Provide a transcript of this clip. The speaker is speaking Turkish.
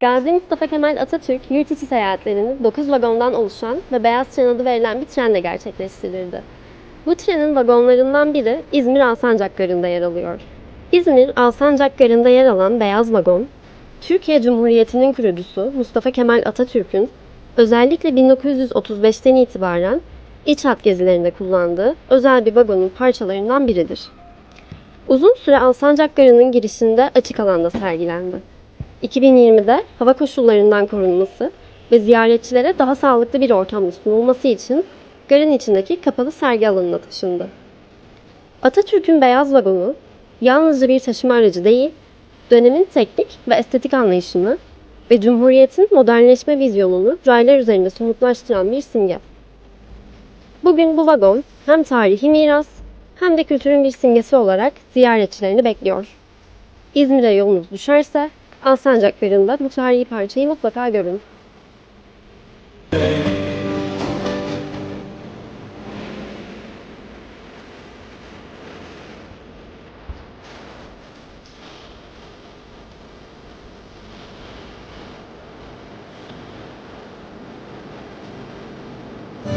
Gazi Mustafa Kemal Atatürk yurt içi seyahatlerini 9 vagondan oluşan ve beyaz tren adı verilen bir trenle gerçekleştirirdi. Bu trenin vagonlarından biri İzmir Alsancak Garı'nda yer alıyor. İzmir Alsancak Garı'nda yer alan beyaz vagon, Türkiye Cumhuriyeti'nin kurucusu Mustafa Kemal Atatürk'ün özellikle 1935'ten itibaren iç hat gezilerinde kullandığı özel bir vagonun parçalarından biridir. Uzun süre Alsancak Garı'nın girişinde açık alanda sergilendi. 2020'de hava koşullarından korunması ve ziyaretçilere daha sağlıklı bir ortamda sunulması için garın içindeki kapalı sergi alanına taşındı. Atatürk'ün beyaz vagonu yalnızca bir taşıma aracı değil, dönemin teknik ve estetik anlayışını ve Cumhuriyet'in modernleşme vizyonunu raylar üzerinde somutlaştıran bir simge. Bugün bu vagon hem tarihi miras hem de kültürün bir simgesi olarak ziyaretçilerini bekliyor. İzmir'e yolunuz düşerse Alsancak Garı'nda bu tarihi parçayı mutlaka görün.